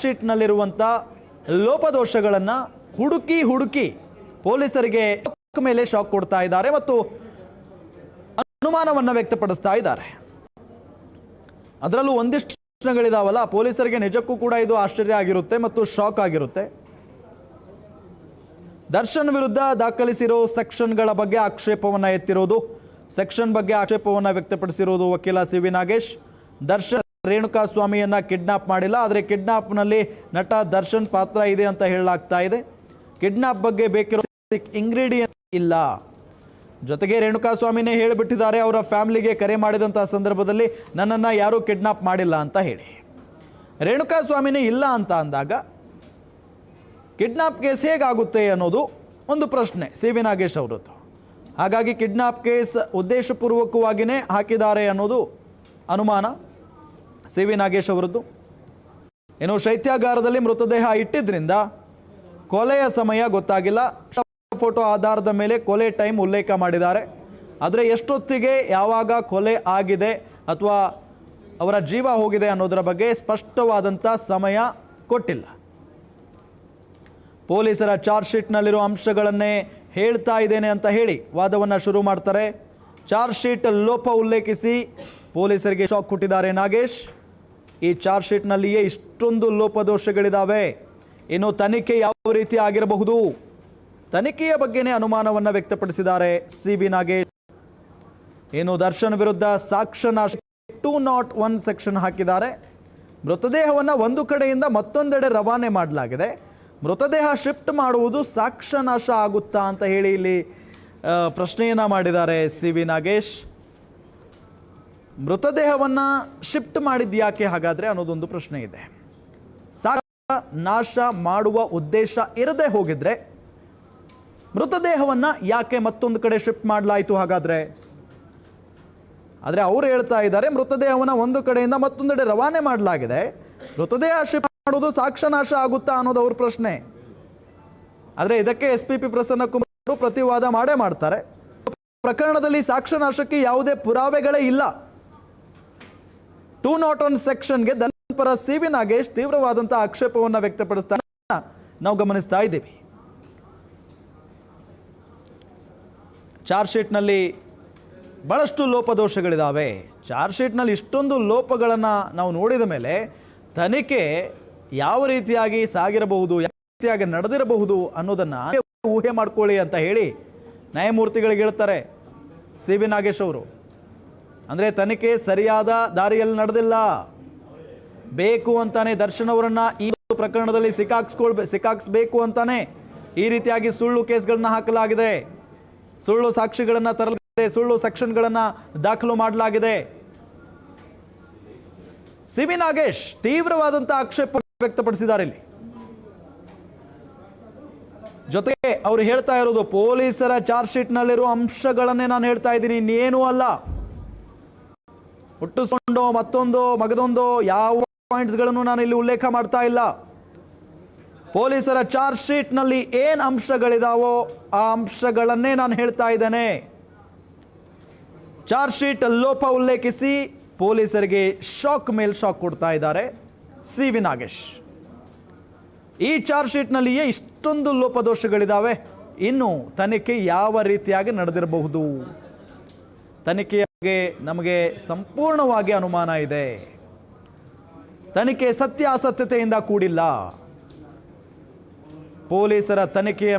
ಶೀಟ್ನಲ್ಲಿರುವಂಥ ಲೋಪದೋಷಗಳನ್ನು ಹುಡುಕಿ ಹುಡುಕಿ ಪೊಲೀಸರಿಗೆ ಮೇಲೆ ಶಾಕ್ ಕೊಡ್ತಾ ಇದ್ದಾರೆ ಮತ್ತು ಅನುಮಾನವನ್ನು ವ್ಯಕ್ತಪಡಿಸ್ತಾ ಇದ್ದಾರೆ. ಅದರಲ್ಲೂ ಒಂದಿಷ್ಟು ಪ್ರಶ್ನೆಗಳಿದಾವಲ್ಲ, ಪೊಲೀಸರಿಗೆ ನಿಜಕ್ಕೂ ಕೂಡ ಇದು ಆಶ್ಚರ್ಯ ಆಗಿರುತ್ತೆ ಮತ್ತು ಶಾಕ್ ಆಗಿರುತ್ತೆ. ದರ್ಶನ್ ವಿರುದ್ಧ ದಾಖಲಿಸಿರೋ ಸೆಕ್ಷನ್ಗಳ ಬಗ್ಗೆ ಆಕ್ಷೇಪವನ್ನು ಎತ್ತಿರೋದು, ಸೆಕ್ಷನ್ ಬಗ್ಗೆ ಆಕ್ಷೇಪವನ್ನು ವ್ಯಕ್ತಪಡಿಸಿರೋದು ವಕೀಲ ಸಿ ವಿ ನಾಗೇಶ್. ದರ್ಶನ್ ರೇಣುಕಾ ಸ್ವಾಮಿಯನ್ನ ಕಿಡ್ನಾಪ್ ಮಾಡಿಲ್ಲ, ಆದರೆ ಕಿಡ್ನಾಪ್ನಲ್ಲಿ ನಟ ದರ್ಶನ್ ಪಾತ್ರ ಇದೆ ಅಂತ ಹೇಳಲಾಗ್ತಾ ಇದೆ. ಕಿಡ್ನಾಪ್ ಬಗ್ಗೆ ಬೇಕಿರೋ ಇಂಗ್ರೀಡಿಯಂಟ್ ಇಲ್ಲ. ಜೊತೆಗೆ ರೇಣುಕಾ ಸ್ವಾಮಿನೇ ಹೇಳಿಬಿಟ್ಟಿದ್ದಾರೆ, ಅವರ ಫ್ಯಾಮಿಲಿಗೆ ಕರೆ ಮಾಡಿದಂಥ ಸಂದರ್ಭದಲ್ಲಿ ನನ್ನನ್ನು ಯಾರೂ ಕಿಡ್ನಾಪ್ ಮಾಡಿಲ್ಲ ಅಂತ ಹೇಳಿ. ರೇಣುಕಾ ಸ್ವಾಮಿನೇ ಇಲ್ಲ ಅಂತ ಅಂದಾಗ ಕಿಡ್ನಾಪ್ ಕೇಸ್ ಹೇಗಾಗುತ್ತೆ ಅನ್ನೋದು ಒಂದು ಪ್ರಶ್ನೆ ಸಿ ವಿ ನಾಗೇಶ್ ಅವರದ್ದು. ಹಾಗಾಗಿ ಕಿಡ್ನಾಪ್ ಕೇಸ್ ಉದ್ದೇಶಪೂರ್ವಕವಾಗಿಯೇ ಹಾಕಿದ್ದಾರೆ ಅನ್ನೋದು ಅನುಮಾನ. ಸಿ ವಿ ನಾಗೇಶ್ ಅವರದ್ದು. ಇನ್ನು ಶೈತ್ಯಾಗಾರದಲ್ಲಿ ಮೃತದೇಹ ಇಟ್ಟಿದ್ದರಿಂದ ಕೊಲೆಯ ಸಮಯ ಗೊತ್ತಾಗಿಲ್ಲ. ಫೋಟೋ ಆಧಾರದ ಮೇಲೆ ಕೊಲೆ ಟೈಮ್ ಉಲ್ಲೇಖ ಮಾಡಿದ್ದಾರೆ. ಆದರೆ ಎಷ್ಟೊತ್ತಿಗೆ ಯಾವಾಗ ಕೊಲೆ ಆಗಿದೆ ಅಥವಾ ಅವರ ಜೀವ ಹೋಗಿದೆ ಅನ್ನೋದರ ಬಗ್ಗೆ ಸ್ಪಷ್ಟವಾದಂಥ ಸಮಯ ಕೊಟ್ಟಿಲ್ಲ. ಪೊಲೀಸರ ಚಾರ್ಜ್ ಶೀಟ್ನಲ್ಲಿರೋ ಅಂಶಗಳನ್ನೇ ಹೇಳ್ತಾ ಇದ್ದೇನೆ ಅಂತ ಹೇಳಿ ವಾದವನ್ನು ಶುರು ಮಾಡ್ತಾರೆ. ಚಾರ್ಜ್ ಶೀಟ್ ಲೋಪ ಉಲ್ಲೇಖಿಸಿ ಪೊಲೀಸರಿಗೆ ಶಾಕ್ ಕೊಟ್ಟಿದ್ದಾರೆ ನಾಗೇಶ್. ಈ ಚಾರ್ಜ್ ಶೀಟ್ನಲ್ಲಿಯೇ ಇಷ್ಟೊಂದು ಲೋಪದೋಷಗಳಿದ್ದಾವೆ ಇನ್ನು ತನಿಖೆ ಯಾವ ರೀತಿ ಆಗಿರಬಹುದು? ತನಿಖೆಯ ಬಗ್ಗೆನೇ ಅನುಮಾನವನ್ನು ವ್ಯಕ್ತಪಡಿಸಿದ್ದಾರೆ ಸಿ ವಿ ನಾಗೇಶ್. ಇನ್ನು ದರ್ಶನ್ ವಿರುದ್ಧ ಸಾಕ್ಷ್ಯನಾಶ ಟೂ ನಾಟ್ ಒನ್ ಸೆಕ್ಷನ್ ಹಾಕಿದ್ದಾರೆ. ಮೃತದೇಹವನ್ನು ಒಂದು ಕಡೆಯಿಂದ ಮತ್ತೊಂದೆಡೆ ರವಾನೆ ಮಾಡಲಾಗಿದೆ. ಮೃತದೇಹ ಶಿಫ್ಟ್ ಮಾಡುವುದು ಸಾಕ್ಷ್ಯನಾಶ ಆಗುತ್ತಾ ಅಂತ ಹೇಳಿ ಇಲ್ಲಿ ಪ್ರಶ್ನೆಯನ್ನ ಮಾಡಿದ್ದಾರೆ ಸಿ ವಿ ನಾಗೇಶ್. ಮೃತದೇಹವನ್ನು ಶಿಫ್ಟ್ ಮಾಡಿದ್ಯಾಕೆ ಹಾಗಾದ್ರೆ ಅನ್ನೋದೊಂದು ಪ್ರಶ್ನೆ ಇದೆ. ಸಾಕ ನಾಶ ಮಾಡುವ ಉದ್ದೇಶ ಇರದೆ ಹೋಗಿದ್ರೆ ಮೃತದೇಹವನ್ನು ಯಾಕೆ ಮತ್ತೊಂದು ಕಡೆ ಶಿಫ್ಟ್ ಮಾಡಲಾಯಿತು ಹಾಗಾದ್ರೆ? ಆದರೆ ಅವರು ಹೇಳ್ತಾ ಇದ್ದಾರೆ, ಮೃತದೇಹವನ್ನು ಒಂದು ಕಡೆಯಿಂದ ಮತ್ತೊಂದೆಡೆ ರವಾನೆ ಮಾಡಲಾಗಿದೆ. ಮೃತದೇಹ ಶಿಫ್ಟ್ ಮಾಡೋದು ಸಾಕ್ಷ್ಯನಾಶ ಆಗುತ್ತಾ ಅನ್ನೋದು ಅವ್ರ ಪ್ರಶ್ನೆ. ಆದರೆ ಇದಕ್ಕೆ S P P Prasanna Kumar ಪ್ರತಿವಾದ ಮಾಡೇ ಮಾಡ್ತಾರೆ. ಪ್ರಕರಣದಲ್ಲಿ ಸಾಕ್ಷನಾಶಕ್ಕೆ ಯಾವುದೇ ಪುರಾವೆಗಳೇ ಇಲ್ಲ. ಟೂ ನಾಟ್ ಒನ್ ಸೆಕ್ಷನ್ಗೆ ದಲಿತ ಪರ ಸಿ ವಿ ನಾಗೇಶ್ ತೀವ್ರವಾದಂತಹ ಆಕ್ಷೇಪವನ್ನು ವ್ಯಕ್ತಪಡಿಸ್ತಾ ನಾವು ಗಮನಿಸ್ತಾ ಇದ್ದೀವಿ. ಚಾರ್ಜ್ ಶೀಟ್ನಲ್ಲಿ ಭಾಳಷ್ಟು ಲೋಪದೋಷಗಳಿದ್ದಾವೆ ಚಾರ್ಜ್ ಶೀಟ್ನಲ್ಲಿ ಇಷ್ಟೊಂದು ಲೋಪಗಳನ್ನು ನಾವು ನೋಡಿದ ಮೇಲೆ ತನಿಖೆ ಯಾವ ರೀತಿಯಾಗಿ ಸಾಗಿರಬಹುದು, ಯಾವ ರೀತಿಯಾಗಿ ನಡೆದಿರಬಹುದು ಅನ್ನೋದನ್ನು ಊಹೆ ಮಾಡ್ಕೊಳ್ಳಿ ಅಂತ ಹೇಳಿ ನ್ಯಾಯಮೂರ್ತಿಗಳಿಗೆ ಹೇಳ್ತಾರೆ ಸಿ ವಿ ನಾಗೇಶ್ ಅವರು. ಅಂದರೆ ತನಿಖೆ ಸರಿಯಾದ ದಾರಿಯಲ್ಲಿ ನಡೆದಿಲ್ಲ. ಬೇಕು ಅಂತಾನೆ ದರ್ಶನ್ ಅವರನ್ನ ಈ ಪ್ರಕರಣದಲ್ಲಿ ಸಿಕ್ಕಾಕ್ಸ್ಕೊಳ್ಬೇ ಸಿಕ್ಕಾಕ್ಸ್ಬೇಕು ಅಂತಾನೆ ಈ ರೀತಿಯಾಗಿ ಸುಳ್ಳು ಕೇಸ್ಗಳನ್ನ ಹಾಕಲಾಗಿದೆ. ಸುಳ್ಳು ಸಾಕ್ಷಿಗಳನ್ನ ತರಲಾಗಿದೆ, ಸುಳ್ಳು ಸೆಕ್ಷನ್ಗಳನ್ನ ದಾಖಲು ಮಾಡಲಾಗಿದೆ. ಸಿ ವಿ ನಾಗೇಶ್ ತೀವ್ರವಾದಂತಹ ಆಕ್ಷೇಪ ವ್ಯಕ್ತಪಡಿಸಿದ್ದಾರೆ ಇಲ್ಲಿ. ಜೊತೆಗೆ ಅವರು ಹೇಳ್ತಾ ಇರೋದು, ಪೊಲೀಸರ ಚಾರ್ಜ್ ಶೀಟ್ ನಲ್ಲಿರುವ ಅಂಶಗಳನ್ನೇ ನಾನು ಹೇಳ್ತಾ ಇದ್ದೀನಿ, ಇನ್ನೇನೂ ಅಲ್ಲ. ಹುಟ್ಟಿಸ್ಕೊಂಡು ಮತ್ತೊಂದು ಮಗದೊಂದು ಯಾವ ಪಾಯಿಂಟ್ಸ್ಗಳನ್ನು ನಾನು ಇಲ್ಲಿ ಉಲ್ಲೇಖ ಮಾಡ್ತಾ ಇಲ್ಲ. ಪೊಲೀಸರ ಚಾರ್ಜ್ ಶೀಟ್ನಲ್ಲಿ ಏನು ಅಂಶಗಳಿದಾವೋ ಆ ಅಂಶಗಳನ್ನೇ ನಾನು ಹೇಳ್ತಾ ಇದ್ದೇನೆ. ಚಾರ್ಜ್ ಶೀಟ್ ಲೋಪ ಉಲ್ಲೇಖಿಸಿ ಪೊಲೀಸರಿಗೆ ಶಾಕ್ ಮೇಲ್ ಶಾಕ್ ಕೊಡ್ತಾ ಇದ್ದಾರೆ. C V Nagesh. ಈ ಚಾರ್ಜ್ ಶೀಟ್ನಲ್ಲಿಯೇ ಇಷ್ಟೊಂದು ಲೋಪದೋಷಗಳಿದ್ದಾವೆ ಇನ್ನು ತನಿಖೆ ಯಾವ ರೀತಿಯಾಗಿ ನಡೆದಿರಬಹುದು? ತನಿಖೆಯ ನಮಗೆ ಸಂಪೂರ್ಣವಾಗಿ ಅನುಮಾನ ಇದೆ. ತನಿಖೆ ಸತ್ಯಾಸತ್ಯತೆಯಿಂದ ಕೂಡಿಲ್ಲ. ಪೊಲೀಸರ ತನಿಖೆಯ